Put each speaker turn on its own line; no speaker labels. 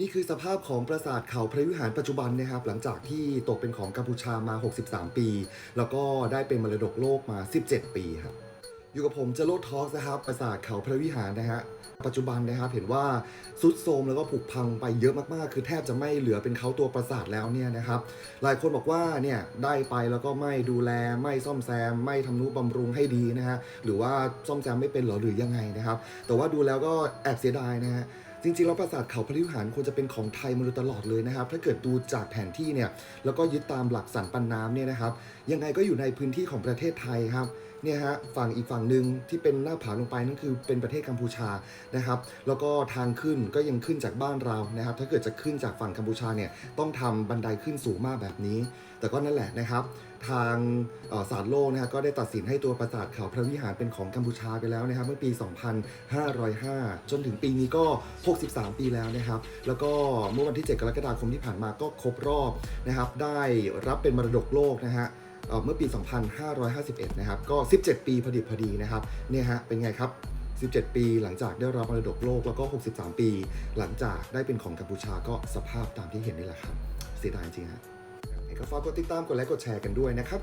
นี่คือสภาพของปราสาทเขาพระวิหารปัจจุบันนะครับ หลังจากที่ตกเป็นของกัมพูชามา 63 ปี แล้วก็ได้เป็นมรดกโลกมา 17 ปีครับอยู่กับผมเจโรทอสนะครับปราสาทเขาพระวิหารนะฮะปัจจุบันนะครับเห็นว่าสุดโทรมแล้วก็ผุพังไปเยอะมากๆ คือแทบจะไม่เหลือเป็นเขาตัวปราสาทแล้วเนี่ยนะครับ หลายคนบอกว่าเนี่ยได้ไปแล้วก็ไม่ดูแลไม่ซ่อมแซม ไม่ทำนุบำรุงให้ดีนะฮะหรือว่าซ่อมแซมไม่เป็นหรอหรือยังไงนะครับ แต่ว่าดูแล้วก็แอบเสียดายนะฮะ จริงๆแล้วปราสาทเขาพระวิหารควรจะเป็นของไทยมาโดยตลอดเลยนะครับ ถ้าเกิดดูจากแผนที่เนี่ยแล้วก็ยึดตามหลักสันปันน้ำเนี่ยนะครับ ยังไงก็อยู่ในพื้นที่ของประเทศไทยครับเนี่ยฮะฝั่งอีกฝั่งหนึ่งที่เป็นหน้าผาลงไปนั่นคือเป็นประเทศกัมพูชานะครับ แล้วก็ทางขึ้นก็ยังขึ้นจากบ้านเรานะครับ ถ้าเกิดจะขึ้นจากฝั่งกัมพูชาเนี่ยต้องทำบันไดขึ้นสูงมากแบบนี้ แต่ก็นั่นแหละนะครับ ทางศาลโลกนะฮะก็ได้ตัดสินให้ตัวปราสาทเขาพระวิหารเป็นของกัมพูชาไปแล้วนะครับ เมื่อปี 2505 จนถึงปีนี้ก็63 ปีแล้วนะครับ แล้วก็เมื่อวันที่ 7 กรกฎาคมที่ผ่านมาก็ครบรอบนะครับ ได้รับเป็นมรดกโลกนะฮะเมื่อปี 2551 นะครับ ก็ 17 ปีพอดีพอดีนะครับ เนี่ยฮะ เป็นไงครับ 17 ปีหลังจากได้รับมรดกโลก แล้วก็ 63 ปี หลังจากได้เป็นของกัมพูชาก็สภาพตามที่เห็นนี่แหละครับ เสียดายจริงฮะก็ฝากกดติดตาม กดไลค์ กดแชร์กันด้วยนะครับ